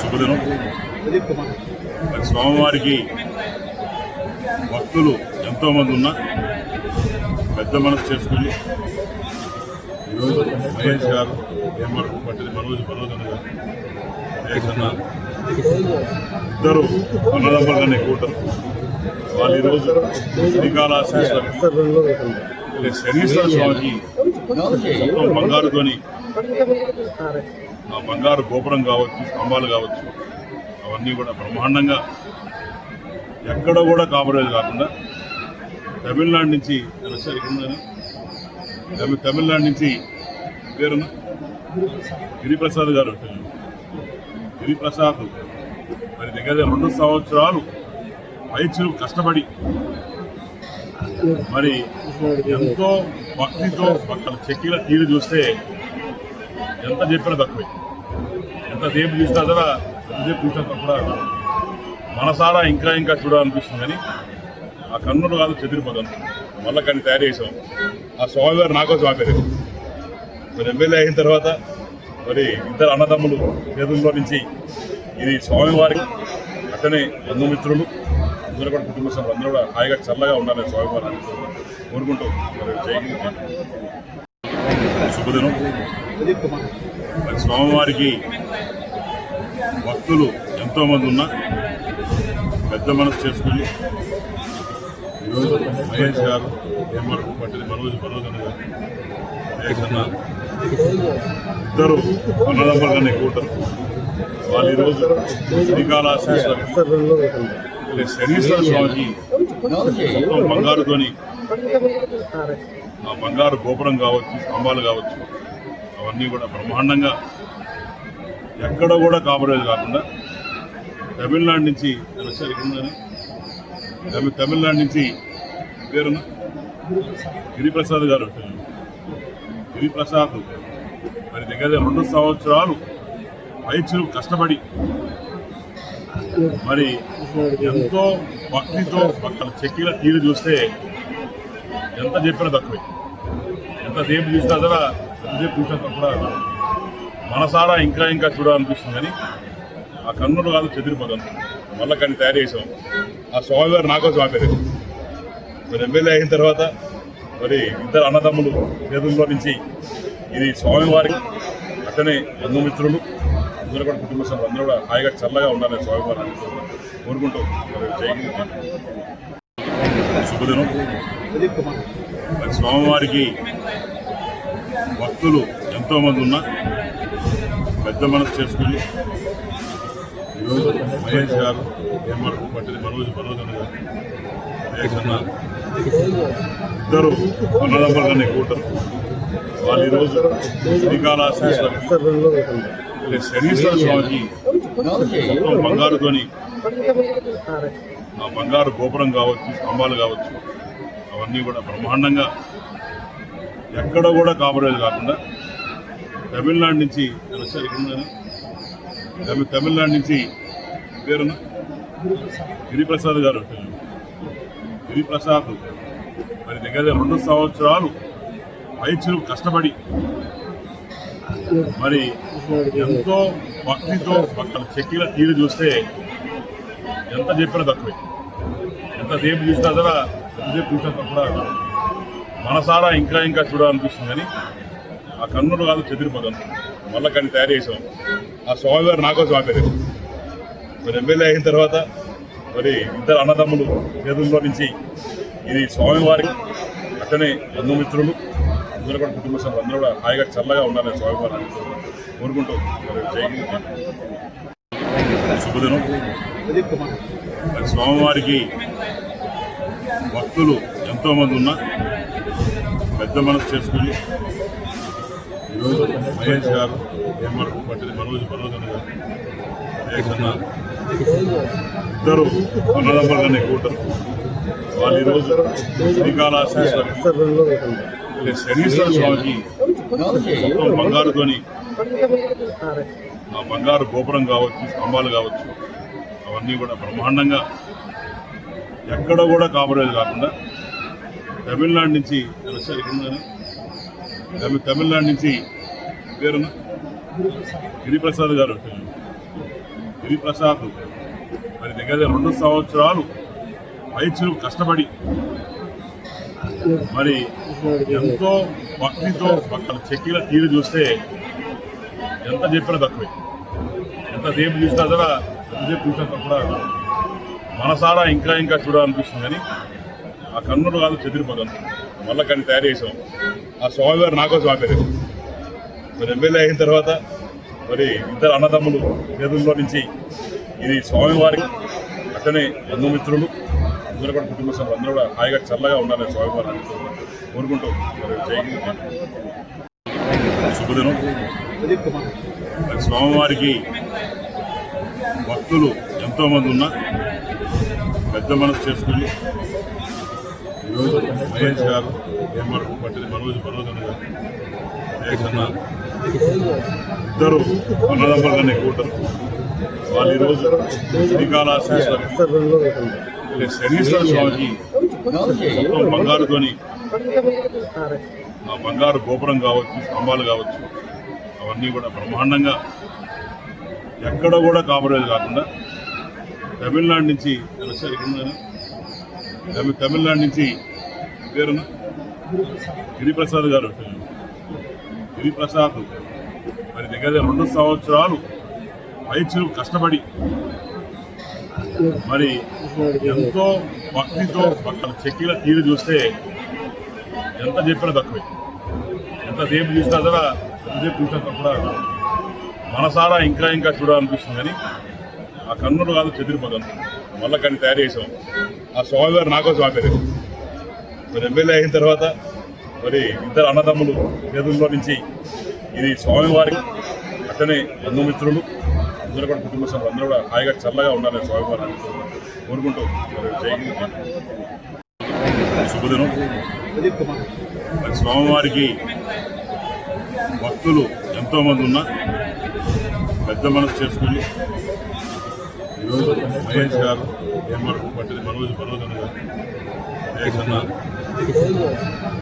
శుభదినం మరి స్వామివారికి భక్తులు ఎంతోమంది ఉన్నా పెద్ద మనసు చేసుకుని ఈరోజు మహేష్ గారు ఏమర్ పట్టిన మనోజ్ మనోజ్ అన్న గారు మహేష్ అన్న ఇద్దరు అన్నదమ్మలనే కూటరు వాళ్ళు ఈరోజు శ్రీకాళహస్తి శనీశ్వర స్వామికి మొత్తం బంగారుతోని ఆ బంగారు గోపురం కావచ్చు స్తంభాలు కావచ్చు అవన్నీ కూడా బ్రహ్మాండంగా ఎక్కడ కూడా కాంప్రమైజ్ కాకుండా తమిళనాడు నుంచి తెలుసా ఇక్కడ తమి- తమిళనాడు నుంచి పేరున గిరిప్రసాద్ గారు గిరిప్రసాద్ మరి దగ్గర రెండు సంవత్సరాలు వైద్యులు కష్టపడి మరి ఎంతో భక్తితో భక్తుల చెక్కిల తీరు చూస్తే ఎంత చెప్పినా తక్కువే. ఎంతసేపు చూసినా కూడా ఎంతసేపు చూసినా కూడా మనసారా ఇంకా ఇంకా చూడాలనిపిస్తుంది కానీ ఆ కన్నుడు కాదు చెదిరిపోతాను మళ్ళీ కానీ తయారు చేసాం. ఆ స్వామివారు నాకో స్వామి మరి ఎమ్మెల్యే అయిన తర్వాత మరి ఇద్దరు అన్నదమ్ములు చేతుల్లో నుంచి ఇది స్వామివారికి అతనే బంధుమిత్రులు అందరూ కూడా కుటుంబ సభ్యులు అందరూ కూడా హాయిగా చల్లగా ఉండాలి స్వామివారిని కోరుకుంటూ మరి జై శుభదినం. మరి స్వామివారికి భక్తులు ఎంతోమంది ఉన్నా పెద్ద మనసు చేసుకుని ఈరోజు మహేష్ గారు ఏమర్ పట్టిన మనోజ్ మనోజ్ అన్న గారు మహేష్ అన్న ఇద్దరు అన్నదమ్ములుగానే కూటరు వాళ్ళు ఈరోజు శ్రీకాళహస్తి శనీశ్వర స్వామికి మొత్తం బంగారుతోని ఆ బంగారు గోపురం కావచ్చు స్తంభాలు కావచ్చు అవన్నీ కూడా బ్రహ్మాండంగా ఎక్కడ కూడా కాంప్రమైజ్ కాకుండా తమిళనాడు నుంచి తెలుసా ఉందని? తమిళనాడు నుంచి పేరున గిరిప్రసాద్ గారు గిరిప్రసాద్ మరి దగ్గర రెండు సంవత్సరాలు వైద్యులు కష్టపడి మరి ఎంతో భక్తితో భక్తుల చెక్కిల తీరు చూస్తే ఎంత చెప్పినా తక్కువే. ఎంతసేపు చూసినా కూడా ఎంతసేపు చూసినా కూడా మనసారా ఇంకా ఇంకా చూడాలనిపిస్తుంది కానీ ఆ కన్నుడు కాదు చెదిరిపోతాను మళ్ళీ కానీ తయారు చేసాం. ఆ స్వామివారు నాకోసం ఆపేది మరి ఎమ్మెల్యే అయిన తర్వాత మరి ఇద్దరు అన్నదమ్ములు పేదల్లో నుంచి ఇది స్వామివారికి అతనే బంధుమిత్రులు అందరూ కూడా కుటుంబ సభ్యులు అందరూ కూడా హాయిగా చల్లగా ఉండాలని స్వామివారిని కోరుకుంటూ మరి జై శుభదినం. శుభదినం మరి స్వామివారికి భక్తులు ఎంతోమంది ఉన్నా పెద్ద మనసు చేసుకుని ఈరోజు మహేష్ గారు ఏమర్ పట్టిన మనోజ్ మనోజ్ అన్న గారు మహేష్ అన్న ఇద్దరు అన్నదమ్ములుగానే కూటరు వాళ్ళు ఈరోజు శ్రీకాళహస్తి శనీశ్వర స్వామికి మొత్తం బంగారుతోని ఆ బంగారు గోపురం కావచ్చు స్తంభాలు కావచ్చు అవన్నీ కూడా బ్రహ్మాండంగా ఎక్కడ కూడా కాంప్రమైజ్ కాకుండా తమిళనాడు నుంచి తెలుసా తమి- తమిళనాడు నుంచి పేరున గిరిప్రసాద్ గారు గిరిప్రసాద్ మరి దగ్గర రెండు సంవత్సరాలు వైద్యులు కష్టపడి మరి ఎంతో భక్తితో భక్తుల చెక్కిల తీరు చూస్తే ఎంత చెప్పినా తక్కువే. ఎంతసేపు చూసినా కూడా బీజేపీ చూసినా కూడా మనసారా ఇంకా ఇంకా చూడాలనిపిస్తుంది కానీ ఆ కన్నుడు కాదు చెదిరిపోదాం మళ్ళీ కానీ తయారు చేసాం ఆ స్వామివారు నాకో ఆపేది మరి ఎమ్మెల్యే అయిన తర్వాత మరి ఇద్దరు అన్నదమ్ములు చేతుల్లో నుంచి ఇది స్వామివారికి అట్టనే బంధుమిత్రులు అందరూ కూడా కుటుంబ సభ్యులు అందరూ కూడా హాయిగా చల్లగా ఉండాలని స్వామివారిని కోరుకుంటూ శుభదినం. మరి స్వామివారికి భక్తులు ఎంతోమంది ఉన్నా పెద్ద మనసు చేసుకుని ఈరోజు మహేష్ గారు ఏమర్ పట్టిన మనోజ్ మనోజ్ అన్న గారు మహేష్ అన్న ఇద్దరు అన్నదమ్ములుగానే కూటరు వాళ్ళు ఈరోజు శ్రీకాళహస్తి శనీశ్వర స్వామికి మొత్తం బంగారుతోని ఆ బంగారు గోపురం కావచ్చు స్తంభాలు కావచ్చు అవన్నీ కూడా బ్రహ్మాండంగా ఎక్కడ కూడా కాంప్రమైజ్ కాకుండా తమిళనాడు నుంచి తమి- తమిళనాడు నుంచి పేరు గిరిప్రసాద్ గారు గిరిప్రసాద్ మరి దగ్గర రెండు సంవత్సరాలు వైద్యులు కష్టపడి మరి ఎంతో భక్తితో భక్తుల చెక్కిల తీరు చూస్తే ఎంత చెప్పినా తక్కువే. ఎంతసేపు చూసినా కూడా ఎంతసేపు చూసినా కూడా మనసారా ఇంకా ఇంకా చూడాలనిపిస్తుంది కానీ ఆ కన్నుడు కాదు చెదిరిపోతాను మళ్ళీ కానీ తయారు చేసాం ఆ స్వామివారు నాకో ఆపేది మరి ఎమ్మెల్యే అయిన తర్వాత మరి ఇద్దరు అన్నదమ్ములు చేతుల్లో నుంచి ఇది స్వామివారికి అతనే బంధుమిత్రులు అందరూ కూడా కుటుంబ సభ్యులు అందరూ కూడా హాయిగా చల్లగా ఉండాలని స్వామివారు కోరుకుంటూ మరి శుభదినం. స్వామివారికి భక్తులు ఎంతోమంది ఉన్నా పెద్ద మనసు చేసుకుని ఈరోజు మహేష్ గారు ఏమర్ పట్టిన మనోజ్ మనోజ్ అన్న గారు మహేష్ అన్న ఇద్దరు అన్నదమ్మలన్నీ కన్నా వాళ్ళు ఈరోజు శ్రీకాళహస్తీశ్వరికి శనీశ్వర స్వామికి మొత్తం బంగారుతోని ఆ బంగారు గోపురం కావచ్చు స్తంభాలు కావచ్చు అవన్నీ కూడా బ్రహ్మాండంగా ఎక్కడ కూడా కాపాడేది కాకుండా తమిళనాడు నుంచి తెలుసా తమిళనాడు నుంచి పేరున గిరిప్రసాద్ గారు గిరిప్రసాద్ మరి దగ్గర రెండు సంవత్సరాలు వైద్యులు కష్టపడి మరి ఎంతో భక్తితో అక్కడ చెక్కిన తీరు చూస్తే ఎంత చెప్పినా తక్కువే. ఎంతసేపు చూసినా కూడా ఎంతసేపు చూసినా కూడా మనసారా ఇంకా ఇంకా చూడాలనిపిస్తుంది కానీ ఆ కన్నుడు కాదు చెదిరిపోతాను మళ్ళీ కానీ తయారు చేసాం. ఆ స్వామివారు నాకోసం ఆపేది మరి ఎమ్మెల్యే అయిన తర్వాత మరి ఇద్దరు అన్నదమ్ములు చేతుల్లో నుంచి ఇది స్వామివారికి అట్లనే బంధుమిత్రులు అందరూ కూడా కుటుంబ సభ్యులు అందరూ కూడా హాయిగా చల్లగా ఉండాలి స్వామివారిని కోరుకుంటూ శుభదినం. మరి స్వామివారికి భక్తులు ఎంతోమంది ఉన్నా పెద్ద మనసు చేసుకుని ఈరోజు మహేష్ గారు ఏమరకు పట్టింది మనోజ్ మనోజ్ అన్న గారు. మహేష్ అన్న